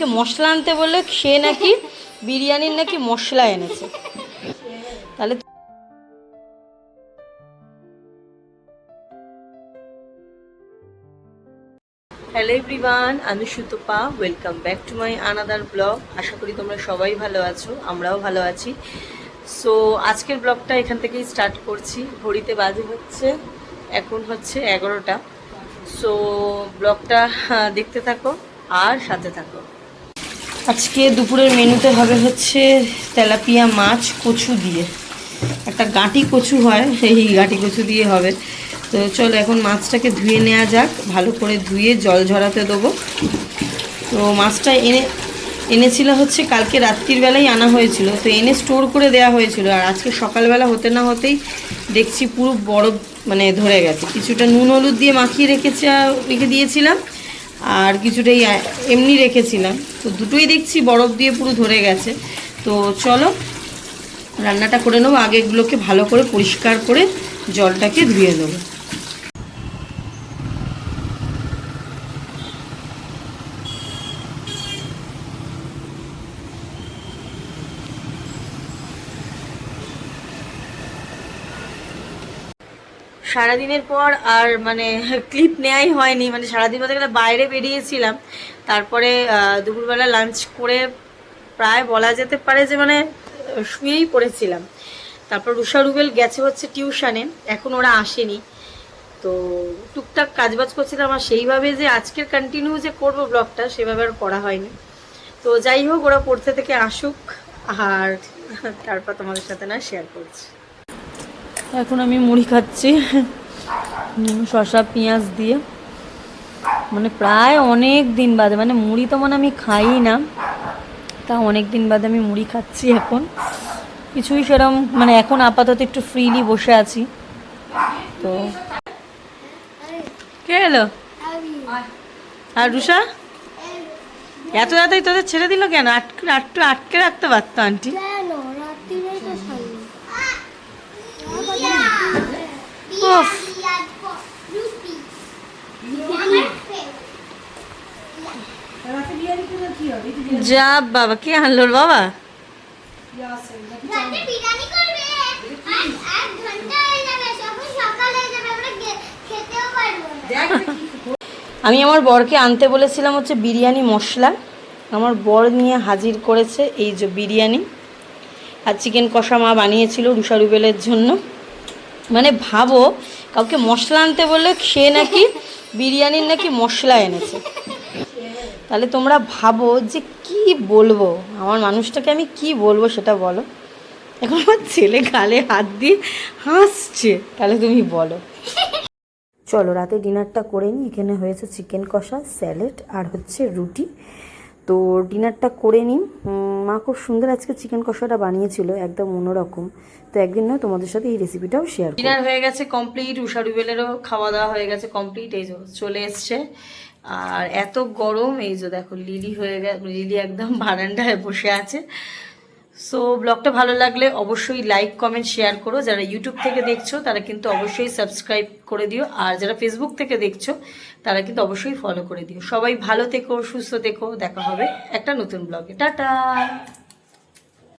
কাউকে মশলা আনতে বললে, সে নাকি বিরিয়ানির নাকি মশলা এনেছে। তাহলে হ্যালো এভরিওয়ান আমি Sutapa welcome back to my another blog আশা করি তোমরা সবাই ভালো আছো, আমরাও ভালো আছি। সো আজকের ব্লগটা এখান থেকেই স্টার্ট করছি। ঘড়িতে বাজে হচ্ছে, এখন হচ্ছে এগারোটা। সো ব্লগটা দেখতে থাকো আর সাথে থাকো। আজকে দুপুরের মেনুতে হবে হচ্ছে তেলাপিয়া মাছ কচু দিয়ে। একটা গাঁটি কচু হয়, সেই গাঁটি কচু দিয়ে হবে। তো চলো এখন মাছটাকে ধুয়ে নেওয়া যাক, ভালো করে ধুয়ে জল ঝরাতে দেবো। তো মাছটা এনে, এনেছিল হচ্ছে কালকে রাত্রির বেলায় আনা হয়েছিল, তো এনে স্টোর করে দেওয়া হয়েছিল। আর আজকে সকালবেলা হতে না হতেই দেখছি পুরো বরফ মানে ধরে গেছে। কিছুটা নুন হলুদ দিয়ে মাখিয়ে রেখেছে রেখে দিয়েছিলাম। আর কিছুটাই এমনি রেখেছিলাম। তো দুটোই দেখছি, বরফ দিয়ে পুরো ধরে গেছে। তো চলো, রান্নাটা করে নেব, আগে এগুলোকে ভালো করে পরিষ্কার করে জলটাকে ধুয়ে দেবো সারাদিনের পর আর মানে ক্লিপ নেওয়াই হয়নি মানে সারাদিন বলতে গেলে বাইরে বেরিয়েছিলাম। তারপরে দুপুরবেলা লাঞ্চ করে প্রায় বলা যেতে পারে যে মানে শুয়েই পড়েছিলাম। তারপর রুষা রুবেল গেছে হচ্ছে টিউশানে, এখন ওরা আসেনি। তো টুকটাক কাজবাজ করছিলাম, আর সেইভাবে যে আজকের কন্টিনিউ যে করব ব্লগটা সেভাবে আর করা হয়নি। তো যাই হোক, ওরা পড়তে থেকে আসুক, আর তারপর তোমাদের সাথে না শেয়ার করছি। এখন আমি মুড়ি খাচ্ছি। শসা, পেঁয়াজ দিয়ে। মানে প্রায় অনেক দিন বাদে মানে মুড়ি তো মানে আমি খাই না। তা অনেক দিন বাদে আমি মুড়ি খাচ্ছি এখন। কিছুই সেরম মানে এখন আপাতত একটু ফ্রিলি বসে আছি। তো কে এলো? আর রুষা এত তাড়াতাড়ি তোদের ছেড়ে দিল কেন? আটকে আটকে রাখতে পারতো, আন্টি কেন রাত্রিরে তো ছাড়লো উফ যা বাবা কে আনলো ওর বাবা রাতে বিরিয়ানি করবে আর এক ঘণ্টা হয়ে যাবে তখন সকাল হয়ে যাবে আমরা গে- খেতেও পারব না আমি আমার বরকে আনতে বলেছিলাম হচ্ছে বিরিয়ানি মশলা। আমার বর নিয়ে হাজির করেছে এই যে বিরিয়ানি। আর চিকেন কষা মা বানিয়েছিল রুষা রুবেলের জন্য। মানে ভাবো, কাউকে মশলা আনতে বললে সে নাকি বিরিয়ানির নাকি মশলা এনেছে। তাহলে তোমরা ভাবো যে কি বলব, আমার মানুষটাকে আমি কি বলব সেটা বলো। এখন আমার ছেলে গালে হাত দিয়ে হাসছে, তাহলে তুমি বলো। চলো, রাতে ডিনারটা করে নিই। এখানে হয়েছে চিকেন কষা, স্যালাড আর হচ্ছে রুটি। তো ডিনারটা করে নিই মা খুব সুন্দর আজকে চিকেন কষাটা বানিয়েছিল, একদম অন্যরকম। তো একদিন নয়, তোমাদের সাথে এই রেসিপিটাও শেয়ার ডিনার হয়ে গেছে কমপ্লিট উষা রুবেলেরও খাওয়া দাওয়া হয়ে গেছে কমপ্লিট এই চলে এসছে। আর এত গরম, এই যে দেখো লিলি হয়ে গেছে লিলি একদম বারান্দায় বসে আছে। সো ব্লগটা ভালো লাগলে অবশ্যই লাইক কমেন্ট শেয়ার করো। যারা ইউটিউব থেকে দেখছ, তারা কিন্তু অবশ্যই সাবস্ক্রাইব করে দিও। আর যারা ফেসবুক থেকে দেখছ, তারা কিন্তু অবশ্যই ফলো করে দিও। সবাই ভালো থেকো, সুস্থ থেকো। দেখা হবে একটা নতুন ব্লগে টাটা!